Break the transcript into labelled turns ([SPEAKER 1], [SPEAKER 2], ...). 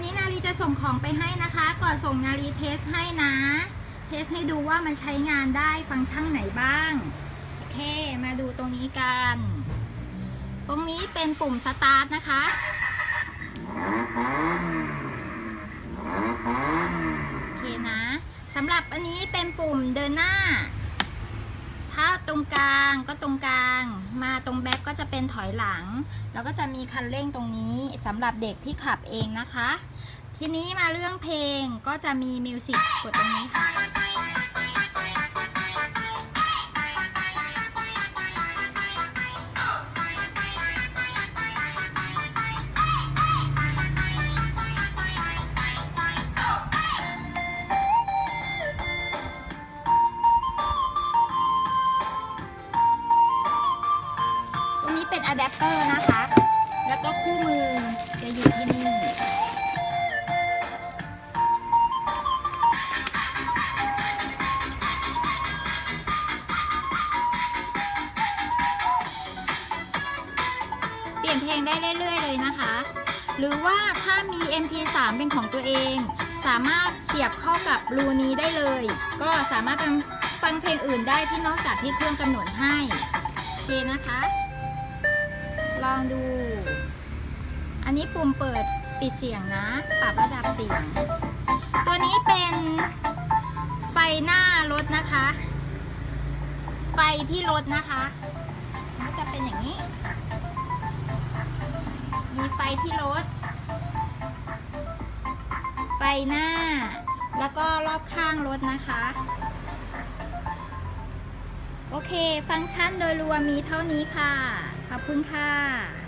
[SPEAKER 1] วันนี้นารีจะส่งของไปให้นะคะ ก่อนส่งนารีเทสให้นะ เทสให้ดูว่ามันใช้งานได้ฟังก์ชันไหนบ้าง โอเค มาดูตรงนี้กัน ตรงนี้เป็นปุ่มสตาร์ทนะคะ โอเคนะสำหรับอันนี้เป็นปุ่มเดินหน้า ถ้าตรงกลางก็ตรงกลาง มาตรงแบ็กก็จะเป็นถอยหลัง แล้วก็จะมีคันเร่งตรงนี้สำหรับเด็กที่ขับเองนะคะ ทีนี้มาเรื่องเพลงก็จะมีมิวสิกกดตรงนี้ค่ะ ตรงนี้เป็นอะแดปเตอร์นะคะ แล้วก็คู่ ลี่ยนเพลงได้เรื่อย ๆ เลยนะคะ หรือว่าถ้ามี MP3 เป็นของตัวเอง สามารถเสียบเข้ากับรูนี้ได้เลย ก็สามารถฟังเพลงอื่นได้ที่นอกจากที่เครื่องกำหนดให้โอเคนะคะ ลองดู อันนี้ปุ่มเปิดปิดเสียงนะ ปรับระดับเสียง ตัวนี้เป็นไฟหน้ารถนะคะ ไฟที่รถนะคะมันจะเป็นอย่างนี้ มีไฟที่รถ ไฟหน้า แล้วก็รอบข้างรถนะคะ โอเค ฟังก์ชันโดยรวมมีเท่านี้ค่ะ ขอบคุณค่ะ